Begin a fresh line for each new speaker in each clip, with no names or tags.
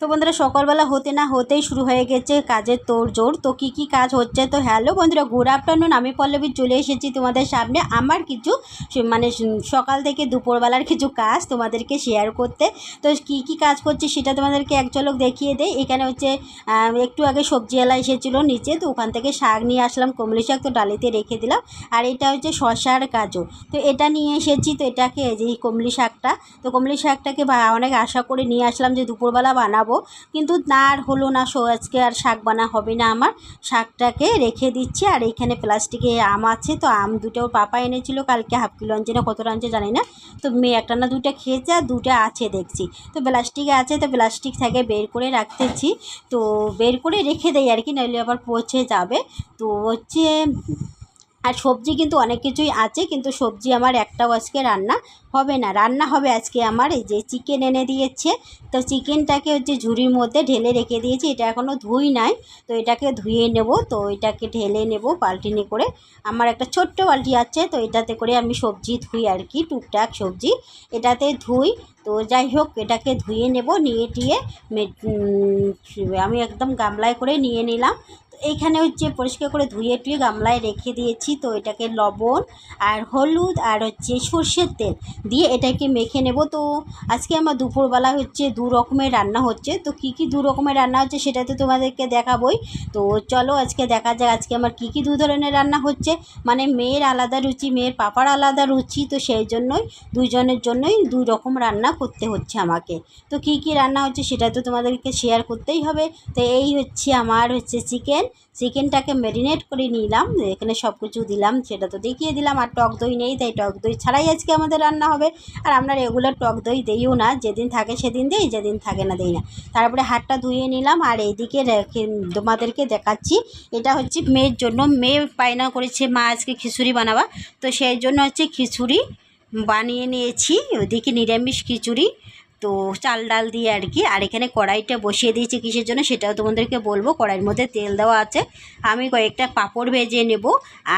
তো বন্ধুরা, সকালবেলা হতে না হতেই শুরু হয়ে গেছে কাজের তোড়জোড়। তো কী কী কাজ হচ্ছে? তো হ্যালো বন্ধুরা গুড আফটারনুন আমি পল্লবী চলে এসেছি তোমাদের সামনে। আমার কিছু মানে সকাল থেকে দুপুরবেলার কিছু কাজ তোমাদেরকে শেয়ার করতে। তো কী কী কাজ করছি সেটা তোমাদেরকে এক ঝলক দেখিয়ে দেয় এখানে হচ্ছে একটু আগে সবজিওয়ালা এসেছিল নিচে, তো ওখান থেকে শাক নিয়ে আসলাম, কমলি শাক তো ডালিতে রেখে দিলাম। আর এটা হচ্ছে শশার গাজর। তো এটা নিয়ে এসেছি, তো এটাকে এই যে কমলি শাকটা। তো কমলি শাকটাকে অনেক আশা করে নিয়ে আসলাম যে দুপুরবেলা বানাবো কিন্তু না, আর হলো না সো, আজকে আর শাক বানা হবে না আমার। শাকটাকে রেখে দিচ্ছি, আর এইখানে প্লাস্টিকে আম আছে, তো আম দুটো পাপা এনেছিল কালকে, হাফ কিলো আনছে না, কতটা আনছে জানি না। তো মেয়ে একটা না দুটো খেয়েছে, আর দুটো আছে দেখছি। তো প্লাস্টিকে আছে, তো প্লাস্টিক থেকে বের করে রাখতেছি। তো বের করে রেখে দেয় আর কি নইলে আবার পচে যাবে। তো হচ্ছে আর সবজি কিন্তু অনেক কিছুই আছে, কিন্তু সবজি আমার একটাও আজকে রান্না হবে না। রান্না হবে আজকে আমার এই যে চিকেন এনে দিয়েছে। তো চিকেনটাকে হচ্ছে ঝুড়ির মধ্যে ঢেলে রেখে দিয়েছি, এটা এখনও ধুই নাই। তো এটাকে ধুয়ে নেব, তো এটাকে ঢেলে নেব বালতিনি করে। আমার একটা ছোট্ট বালটি আছে, তো এটাতে করে আমি সবজি ধুই আর কি, টুকটাক সবজি। এটাতে ধুই, তো যাই হোক, এটাকে ধুয়ে নেব, নিয়ে টিয়ে আমি একদম গামলায় করে নিয়ে নিলাম। এইখানে হচ্ছে পরিষ্কার করে ধুয়ে টুয়ে গামলায় রেখে দিয়েছি। তো এটাকে লবণ আর হলুদ আর হচ্ছে সর্ষের তেল দিয়ে এটাকে মেখে নেব। তো আজকে আমার দুপুরবেলা হচ্ছে দু রকমের রান্না হচ্ছে। তো কী কী দু রকমের রান্না হচ্ছে সেটা তো তোমাদেরকে দেখাবই। তো চলো আজকে দেখা যাক আজকে আমার কী কী দু ধরনের রান্না হচ্ছে। মানে মেয়ের আলাদা রুচি, মেয়ের পাপার আলাদা রুচি। তো সেই জন্যই, দুজনের জন্যই দুই রকম রান্না করতে হচ্ছে আমাকে। তো কী কী রান্না হচ্ছে সেটা তো তোমাদেরকে শেয়ার করতেই হবে। তো এই হচ্ছে আমার হচ্ছে চিকেন চিকেনটাকে ম্যারিনেট করে নিলাম। এখানে সব কিছু দিলাম, সেটা তো দেখিয়ে দিলাম। আর টক দই নেই, তাই টক দই ছাড়াই আজকে আমাদের রান্না হবে। আর আমরা রেগুলার টক দই দিইও না, যেদিন থাকে সেদিন দিই, যেদিন থাকে না দিই না। তারপরে হাতটা ধুয়ে নিলাম, আর এইদিকে তোমাদেরকে দেখাচ্ছি। এটা হচ্ছে মেয়ের জন্য। মেয়ে বায়না করেছে, মা আজকে খিচুড়ি বানাবা। তো সেই জন্য হচ্ছে খিচুড়ি বানিয়ে নিয়েছি, ওদিকে নিরামিষ খিচুড়ি। তো চাল ডাল দিয়ে আর কি। আর এখানে কড়াইটা বসিয়ে দিয়েছি কিসের জন্য সেটাও তোমাদেরকে বলব। কড়াইয়ের মধ্যে তেল দেওয়া আছে। আমি কয়েকটা পাঁপড় ভেজে নেব।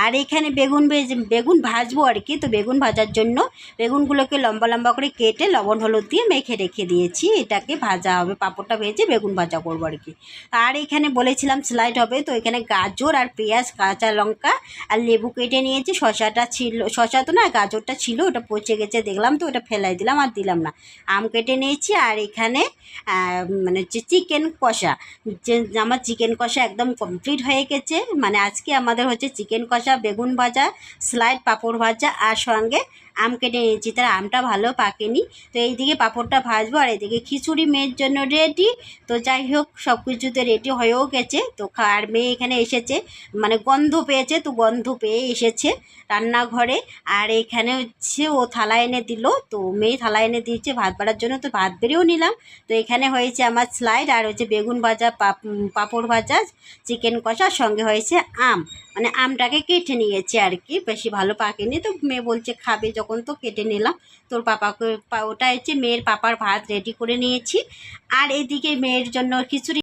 আর এখানে বেগুন ভেজে, বেগুন ভাজবো আর কি। তো বেগুন ভাজার জন্য বেগুনগুলোকে লম্বা লম্বা করে কেটে লবণ, হলুদ দিয়ে মেখে রেখে দিয়েছি। এটাকে ভাজা হবে, পাঁপড়টা ভেজে বেগুন ভাজা করব আর কি। আর এখানে বলেছিলাম স্লাইড হবে। তো এখানে গাজর আর পেঁয়াজ, কাঁচা লঙ্কা আর লেবু কেটে নিয়েছি। শশাটা ছিল, শশা তো না, গাজরটা ছিল, ওটা পচে গেছে দেখলাম তো, ওটা ফেলাই দিলাম আর দিলাম না। আম কেটে নিয়েছি আর এখানে মানে হচ্ছে চিকেন কষা। যে আমার চিকেন কষা একদম কমপ্লিট হয়ে গেছে। মানে আজকে আমাদের হচ্ছে চিকেন কষা, বেগুন ভাজা স্লাইড পাঁপড় ভাজা আর সঙ্গে আম কেটে নিয়েছি তার আমটা ভালো পাকেনি। তো এইদিকে পাঁপড়টা ভাজবো আর এদিকে খিচুড়ি মেয়ের জন্য রেডি তো যাই হোক সব কিছুতে রেডি হয়েও গেছে। তো আর মেয়ে এখানে এসেছে। মানে গন্ধ পেয়েছে, তো গন্ধ পেয়ে এসেছে রান্নাঘরে। আর এখানে হচ্ছে ও থালা এনে দিল। তো মেয়ে থালা এনে দিয়েছে ভাত বাড়ার জন্য। তো ভাত বেড়েও নিলাম। তো এখানে হয়েছে আমার স্লাইড আর হচ্ছে বেগুন ভাজা, পাপ পাঁপড় ভাজা চিকেন কষা সঙ্গে হয়েছে আম। মানে আমটাকে কেটে নিয়েছে আর কি। বেশি ভালো পাকেনি। তো মেয়ে বলছে, খাবে যখন তো কেটে নিলাম, তোর পাপাকে ওটা হচ্ছে মেয়ের পাপার ভাত রেডি করে নিয়েছি। আর এদিকে মেয়ের জন্য খিচুড়ি